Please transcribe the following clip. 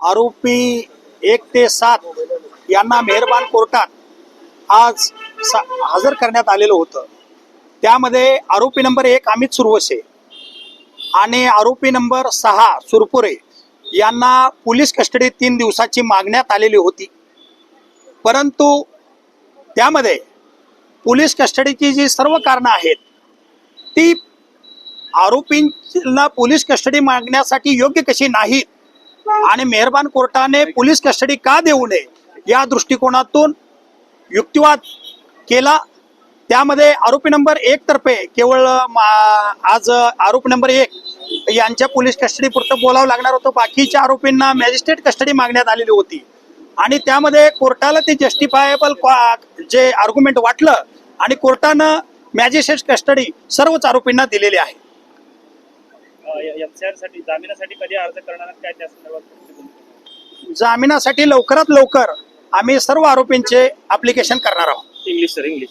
आरोपी एक ते सात यांना मेहरबान कोर्टात आज हजर करण्यात आलेलं होतं. त्यामध्ये आरोपी नंबर एक अमित सुरवसे आणि आरोपी नंबर सहा सुरपुरे यांना पोलीस कस्टडी तीन दिवसाची मागण्यात आलेली होती. परंतु त्यामध्ये पोलीस कस्टडीची जी सर्व कारणं आहेत ती आरोपींना पोलीस कस्टडी मागण्यासाठी योग्य कशी नाहीत आणि मेहरबान कोर्टाने पोलीस कस्टडी का देऊ नये या दृष्टिकोनातून युक्तिवाद केला. त्यामध्ये आरोपी नंबर एक तर्फे केवळ आज आरोपी नंबर एक यांच्या पोलीस कस्टडी पुरतं बोलावं लागणार होतं. बाकीच्या आरोपींना मॅजिस्ट्रेट कस्टडी मागण्यात आलेली होती. आणि त्यामध्ये कोर्टाला ते जस्टिफायबल जे आर्ग्युमेंट वाटलं आणि कोर्टानं मॅजिस्ट्रेट कस्टडी सर्वच आरोपींना दिलेली आहे. एफसीआरसाठी जामिनासाठी कधी अर्ज करणार? काय त्या संदर्भात? जामिनासाठी लवकरात लवकर आम्ही सर्व आरोपींचे अप्लिकेशन करणार आहोत इंग्लिश सर इंग्लिश